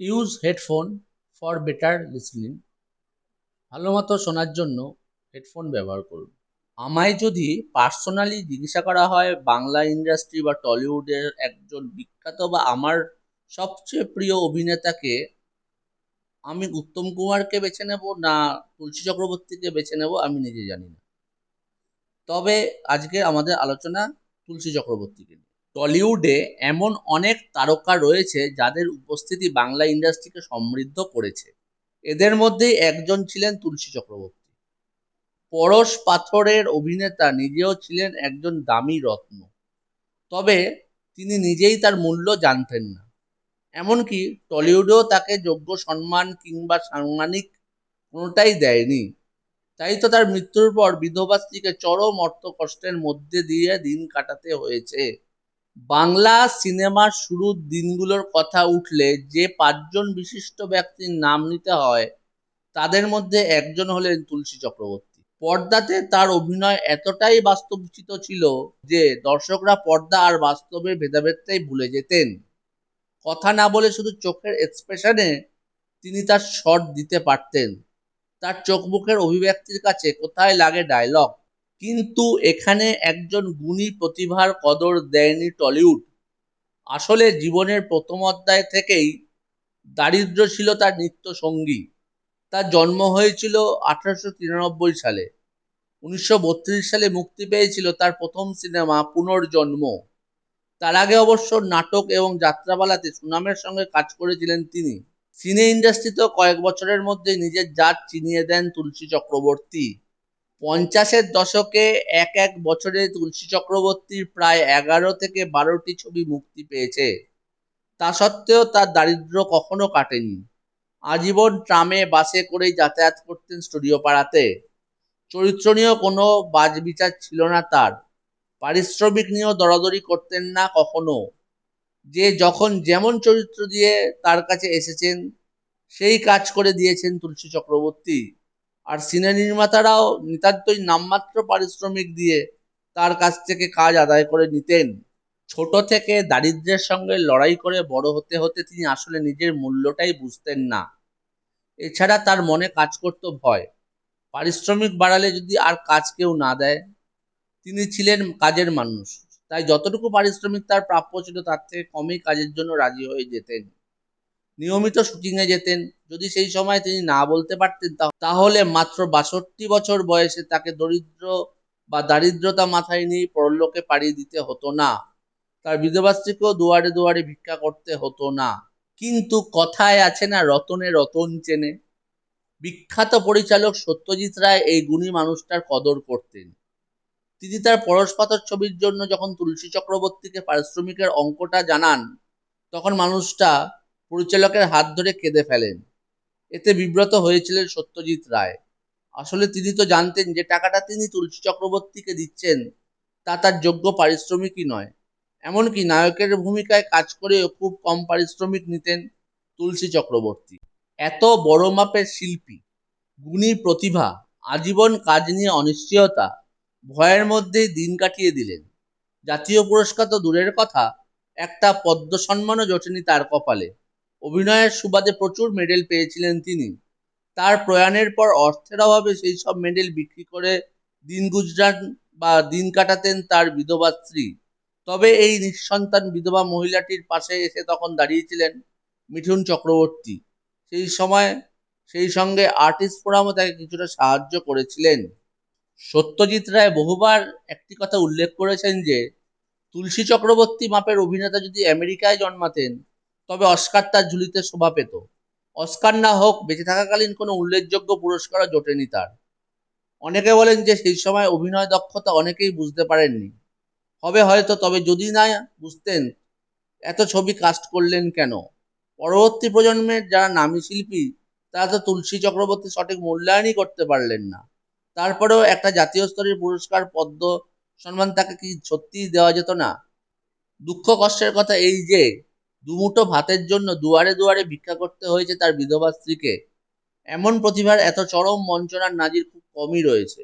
Use headphone for better listening ভালো মতো শোনার জন্য হেডফোন ব্যবহার করুন। আমায় যদি পার্সোনালি জিজ্ঞাসা করা হয় বাংলা ইন্ডাস্ট্রি বা টলিউডের একজন বিখ্যাত বা আমার সবচেয়ে প্রিয় অভিনেতাকে, আমি উত্তম কুমারকে বেছে নেব না তুলসী চক্রবর্তীকে বেছে নেব, আমি নিজে জানি না। তবে আজকে আমাদের আলোচনা তুলসী চক্রবর্তীকে নিয়ে। টলিউডে এমন অনেক তারকা রয়েছে যাদের উপস্থিতি বাংলা ইন্ডাস্ট্রিকে সমৃদ্ধ করেছে। এদের মধ্যেই একজন ছিলেন তুলসী চক্রবর্তী। পরশ পাথরের অভিনেতা নিজেও ছিলেন একজন দামি রত্ন। তবে তিনি নিজেই তার মূল্য জানতেন না। এমনকি টলিউডেও তাকে যোগ্য সম্মান কিংবা সাংমানিক কোনোটাই দেয়নি। তাই তো তার মৃত্যুর পর বিধবা স্ত্রীকে চরম অর্থ কষ্টের মধ্যে দিয়ে দিন কাটাতে হয়েছে। বাংলা সিনেমার শুরুর দিনগুলোর কথা উঠলে যে পাঁচজন বিশিষ্ট ব্যক্তির নাম নিতে হয়, তাদের মধ্যে একজন হলেন তুলসী চক্রবর্তী। পর্দাতে তার অভিনয় এতটাই বাস্তবচিত ছিল যে দর্শকরা পর্দা আর বাস্তবের ভেদাভেদটাই ভুলে যেতেন। কথা না বলে শুধু চোখের এক্সপ্রেশনে তিনি তার শট দিতে পারতেন। তার চোখ মুখের অভিব্যক্তির কাছে কোথায় লাগে ডায়লগ কিন্তু এখানে একজন গুণী প্রতিভার কদর দেয়নি টলিউড। আসলে জীবনের প্রথম অধ্যায় থেকেই দারিদ্র ছিল তার নিত্য সঙ্গী। তার জন্ম হয়েছিল আঠারোশো তিরানব্বই সালে। উনিশশো বত্রিশ সালে মুক্তি পেয়েছিল তার প্রথম সিনেমা পুনর্জন্ম। তার আগে অবশ্য নাটক এবং যাত্রাপালাতে সুনামের সঙ্গে কাজ করেছিলেন তিনি। সিনে ইন্ডাস্ট্রিতেও কয়েক বছরের মধ্যে নিজের জাত চিনিয়ে দেন তুলসী চক্রবর্তী। পঞ্চাশের দশকে এক এক বছরে তুলসী চক্রবর্তীর প্রায় এগারো থেকে বারোটি ছবি মুক্তি পেয়েছে। তা সত্ত্বেও তার দারিদ্র কখনো কাটেনি। আজীবন ট্রামে, বাসে করেই যাতায়াত করতেন স্টুডিও পাড়াতে। চরিত্র নিয়েও কোনো বাজবিচার ছিল না তার। পারিশ্রমিক নিয়েও দরাদরি করতেন না কখনো। যে যখন যেমন চরিত্র দিয়ে তার কাছে এসেছেন, সেই কাজ করে দিয়েছেন তুলসী চক্রবর্তী। আর সিনে নির্মাতারাও নিতান্তই নামমাত্র পারিশ্রমিক দিয়ে তার কাছ থেকে কাজ আদায় করে নিতেন। ছোট থেকে দারিদ্র্যের সঙ্গে লড়াই করে বড় হতে হতে তিনি আসলে নিজের মূল্যটাই বুঝতেন না। এছাড়া তার মনে কাজ করত ভয়। পারিশ্রমিক বাড়ালে যদি আর কাজ কেউ না দেয়, তিনি ছিলেন কাজের মানুষ। তাই যতটুকু পারিশ্রমিক তার প্রাপ্য ছিল, তার থেকে কমই কাজের জন্য রাজি হয়ে যেতেন। নিয়মিত শুটিংয়ে যেতেন। যদি সেই সময় তিনি না বলতে পারতেন তাহলে মাত্র বাষট্টি বছর বয়সে তাকে দরিদ্র বা দারিদ্রতা মাথায় নিয়ে পরলোকে পাড়ি দিতে হতো না। তার বিধবা স্ত্রীকেও দুয়ারে দুয়ারে ভিক্ষা করতে হতো না। কিন্তু কথায় আছে না, রতনে রতন চেনে। বিখ্যাত পরিচালক সত্যজিৎ রায় এই গুণী মানুষটার কদর করতেন। তিনি তার পরশপাতর ছবির জন্য যখন তুলসী চক্রবর্তীকে পারিশ্রমিকের অঙ্কটা জানান, তখন মানুষটা পরিচালকের হাত ধরে কেঁদে ফেলেন। এতে বিব্রত হয়েছিলেন সত্যজিৎ রায়। আসলে তিনি তো জানতেন যে টাকাটা তিনি তুলসী চক্রবর্তীকে দিচ্ছেন, তা তার যোগ্য পারিশ্রমিকই নয়। এমনকি নায়কের ভূমিকায় কাজ করেও খুব কম পারিশ্রমিক নিতেন তুলসী চক্রবর্তী। এত বড় মাপের শিল্পী, গুণী প্রতিভা, আজীবন কাজ নিয়ে অনিশ্চয়তা, ভয়ের মধ্যেই দিন কাটিয়ে দিলেন। জাতীয় পুরস্কার তো দূরের কথা, একটা পদ্ম সম্মানও জোটেনি তার কপালে। অভিনয়ের সুবাদে প্রচুর মেডেল পেয়েছিলেন তিনি। তার প্রয়াণের পর অর্থের অভাবে সেই সব মেডেল বিক্রি করে দিন গুজরান বা দিন কাটাতেন তার বিধবা স্ত্রী। তবে এই নিঃসন্তান বিধবা মহিলাটির পাশে এসে তখন দাঁড়িয়েছিলেন মিঠুন চক্রবর্তী। সেই সময় সেই সঙ্গে আর্টিস্ট ফোরামও তাকে কিছুটা সাহায্য করেছিলেন। সত্যজিৎ রায় বহুবার একটি কথা উল্লেখ করেছেন যে, তুলসী চক্রবর্তী মাপের অভিনেতা যদি আমেরিকায় জন্মাতেন তবে অস্কার তার ঝুলিতে শোভা পেত। অস্কার না হোক, বেঁচে থাকাকালীন কোনো উল্লেখযোগ্য পুরস্কারও জোটেনি তার। অনেকে বলেন যে সেই সময় অভিনয় দক্ষতা অনেকেই বুঝতে পারেননি। হবে হয়তো, তবে যদি না বুঝতেন, এত ছবি কাস্ট করলেন কেন? পরবর্তী প্রজন্মের যারা নামী শিল্পী, তারা তো তুলসী চক্রবর্তী সঠিক মূল্যায়নই করতে পারলেন না। তারপরেও একটা জাতীয় স্তরের পুরস্কার, পদ্ম সম্মান তাকে কি সত্যিই দেওয়া যেত না? দুঃখ কষ্টের কথা এই যে দুমুঠো ভাতের জন্য দুয়ারে দুয়ারে ভিক্ষা করতে হয়েছে তার বিধবা স্ত্রীকে। এমন প্রতিভার এত চরম মঞ্চনার নাজির খুব কমই রয়েছে।